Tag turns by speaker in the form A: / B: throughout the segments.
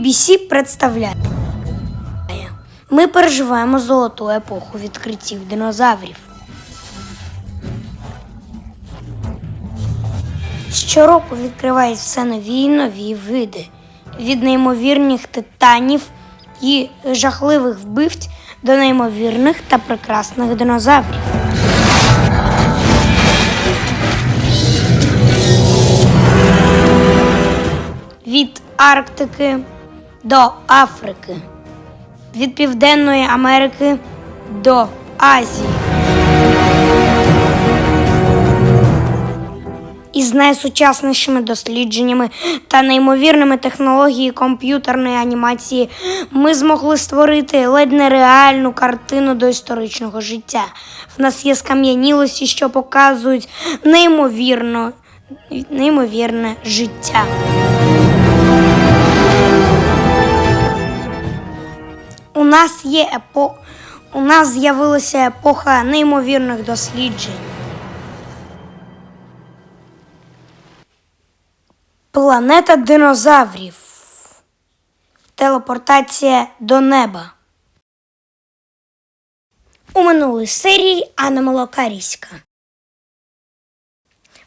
A: BBC представляє. Ми переживаємо золоту епоху відкриттів динозаврів. Щороку відкривають все нові і нові види від неймовірних титанів і жахливих вбивць до неймовірних та прекрасних динозаврів. Від Арктики до Африки, від Південної Америки до Азії. Із найсучаснішими дослідженнями та неймовірними технологіями комп'ютерної анімації ми змогли створити ледь нереальну картину доісторичного життя. В нас є скам'янілості, що показують неймовірно, неймовірне життя. Нас є епо... у нас з'явилася епоха неймовірних досліджень. Планета динозаврів. Телепортація до неба. У минулій серії Анна Молокаріська.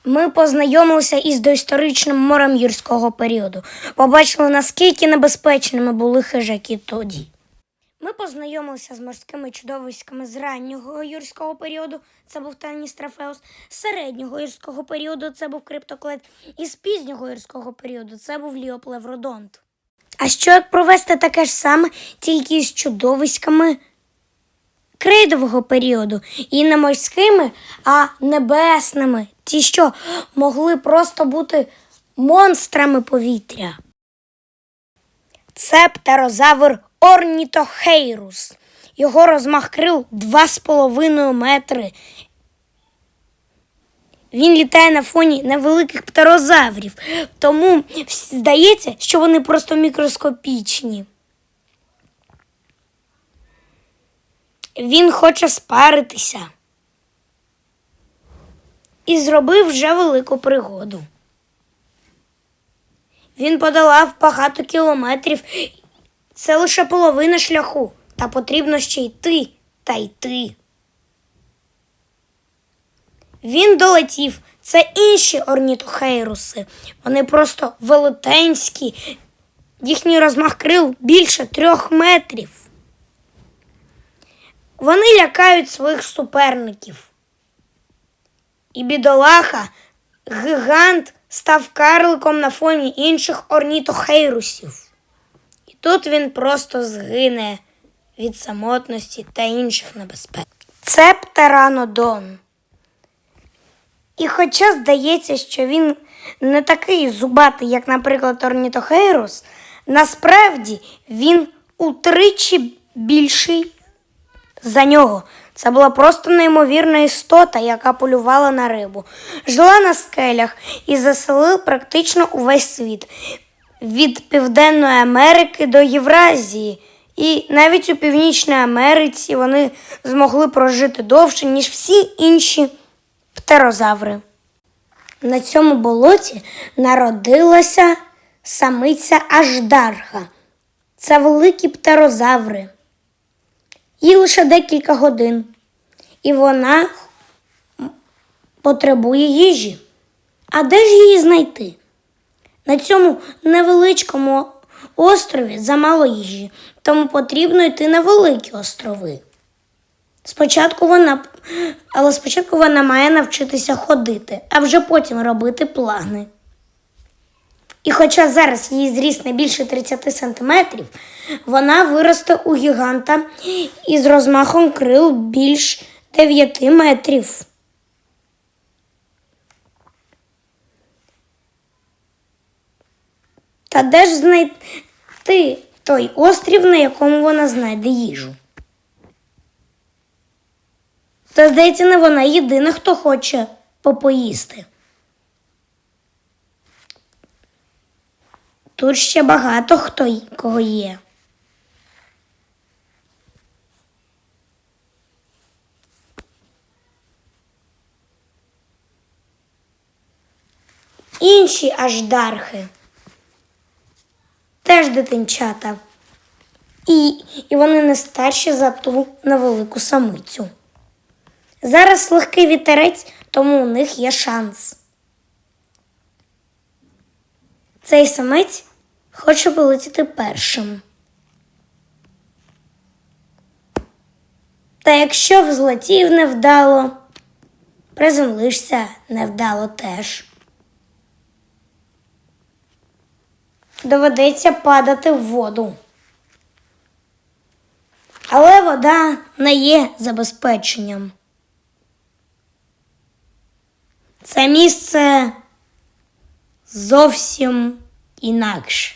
A: Ми познайомилися із доісторичним морем юрського періоду. Побачили, наскільки небезпечними були хижаки тоді. Ми познайомилися з морськими чудовиськами з раннього юрського періоду, це був Таніс Трафеус, з середнього юрського періоду це був криптоклет, і з пізнього юрського періоду це був Ліоплевродонт. А що як провести таке ж саме, тільки з чудовиськами крейдового періоду, і не морськими, а небесними, ті, що могли просто бути монстрами повітря? Це птерозавр Орнітохейрус. Його розмах крил 2,5 метри. Він літає на фоні невеликих птерозаврів, тому здається, що вони просто мікроскопічні. Він хоче спаритися і зробив вже велику пригоду. Він подолав багато кілометрів. Це лише половина шляху, та потрібно ще йти та йти. Він долетів. Це інші орнітохейруси. Вони просто велетенські. Їхній розмах крил більше трьох метрів. Вони лякають своїх суперників. І бідолаха, гігант став карликом на фоні інших орнітохейрусів. Тут він просто згине від самотності та інших небезпек. Це птеранодон. І хоча здається, що він не такий зубатий, як, наприклад, орнітохейрус, насправді він утричі більший за нього. Це була просто неймовірна істота, яка полювала на рибу, жила на скелях і заселив практично увесь світ від Південної Америки до Євразії. І навіть у Північній Америці вони змогли прожити довше, ніж всі інші птерозаври. На цьому болоті народилася самиця Аждарха. Це великі птерозаври. Їй лише декілька годин, і вона потребує їжі. А де ж її знайти? На цьому невеличкому острові замало їжі, тому потрібно йти на великі острови. Спочатку вона, але спочатку вона має навчитися ходити, а вже потім робити плани. І хоча зараз її зріст не більше 30 сантиметрів, вона виросте у гіганта із розмахом крил більш 9 метрів. Та де ж знайти той острів, на якому вона знайде їжу? Та, здається, не вона єдина, хто хоче попоїсти. Тут ще багато хто кого є. Інші аждархи. Теж дитинчата. І, і вони не старші за ту невелику самицю. Зараз легкий вітерець, тому у них є шанс. Цей самець хоче полетіти першим. Та якщо взлетів невдало, приземлишся невдало теж. Доведеться падати в воду. Але вода не є забезпеченням. Це місце зовсім інакше.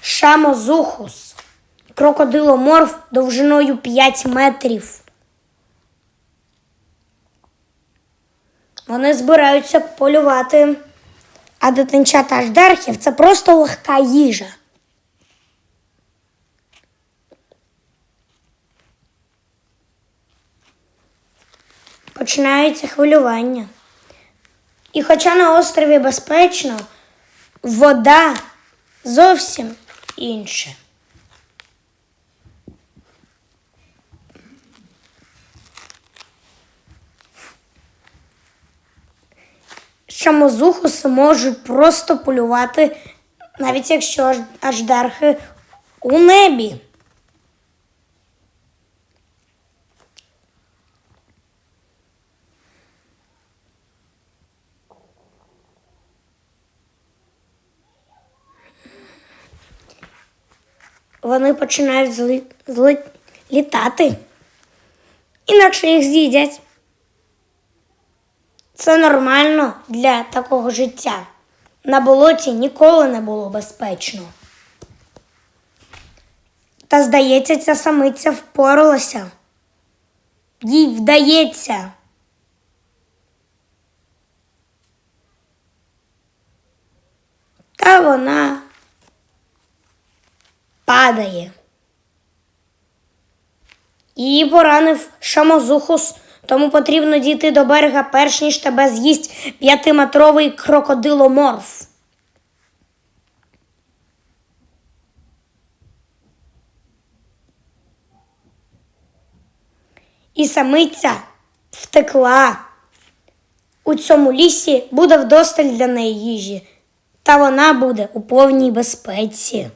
A: Шамозухус, крокодиломорф довжиною 5 метрів. Вони збираються полювати, а дитинчата аждархів це просто легка їжа. Починається хвилювання. І хоча на острові безпечно, вода зовсім інша. Шамозухуси можуть просто полювати, навіть якщо аж- аждархи у небі. Вони починають зли... зли... літати. Інакше їх з'їдять. Це нормально для такого життя. На болоті ніколи не було безпечно. Та, здається, ця самиця впоралася. Їй вдається. Та вона падає. Її поранив шамозухус, тому потрібно дійти до берега перш ніж тебе з'їсть п'ятиметровий крокодиломорф. І самиця втекла. У цьому лісі буде вдосталь для неї їжі, та вона буде у повній безпеці.